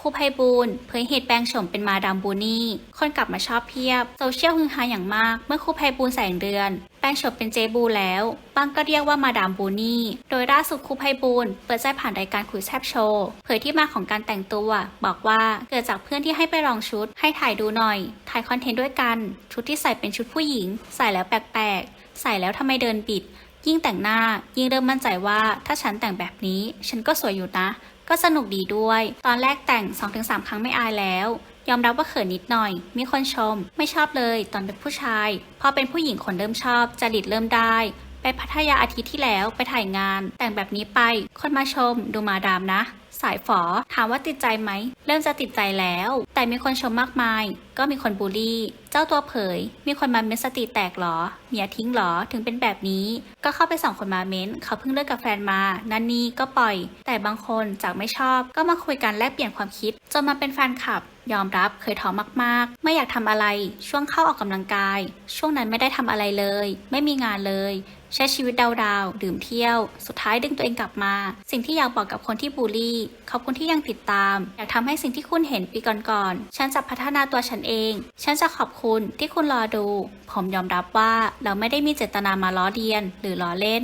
ครูไพบูลเผยเหตุแปลงโฉมเป็นมาดามบูนี่ คนกลับมาชอบเพียบ โซเชียลฮือฮาอย่างมาก เมื่อครูไพบูลแสงเดือน แปลงโฉมเป็นเจบูแล้ว บางก็เรียกว่ามาดามบูนี่ โดยล่าสุดครูไพบูลเปิดใจผ่านรายการคุยแซบโชว์เผยที่มาของการแต่งตัว บอกว่าเกิดจากเพื่อนที่ให้ไปลองชุด ให้ถ่ายดูหน่อย ถ่ายคอนเทนต์ด้วยกัน ชุดที่ใส่เป็นชุดผู้หญิง ใส่แล้วแปลกๆ ใส่แล้วทำไมเดินบิดยิ่งแต่งหน้ายิ่งเริ่มมั่นใจว่าถ้าฉันแต่งแบบนี้ ฉันก็สวยอยู่นะ ก็สนุกดีด้วย ตอนแรกแต่ง 2-3 ครั้งไม่อายแล้ว ยอมรับว่าเขินนิดหน่อย มีคนชม ไม่ชอบเลยตอนเป็นผู้ชาย พอเป็นผู้หญิงคนเริ่มชอบจริตเริ่มได้ ไปพัทยาอาทิตย์ที่แล้วไปถ่ายงาน แต่งแบบนี้ไป คนมาชมดูมาดามนะ สายฝอ ถามว่าติดใจไหม เริ่มจะติดใจแล้ว แต่มีคนชมมากมาย ก็มีคนบูลลี่ เจ้าตัวเผย มีคนมาเม้นสติแตกเหรอ เมียทิ้งเหรอ ถึงเป็นแบบนี้ ก็เข้าไปส่องคนมาเม้น เขาเพิ่งเลิกกับแฟนมา นั่นนี่ก็ปล่อย แต่บางคนจากไม่ชอบ ก็มาคุยกันแลกเปลี่ยนความคิด จนมาเป็นแฟนคลับ ยอมรับเคยท้อมากๆ ไม่อยากทำอะไร ช่วงเข้าออกกำลังกาย ช่วงนั้นไม่ได้ทำอะไรเลย ไม่มีงานเลย ใช้ชีวิตดาวๆดื่มเที่ยว สุดท้ายดึงตัวเองกลับมา สิ่งที่อยากบอกกับคนที่บูลลี่ ขอบคุณที่ยังติดตาม อยากทำให้สิ่งที่คุณเห็นปีก่อนๆ ฉันจะพัฒนาตัวฉันเอง ฉันจะขอบคุณที่คุณรอดู ผมยอมรับว่าเราไม่ได้มีเจตนามาล้อเลียน หรือล้อเล่น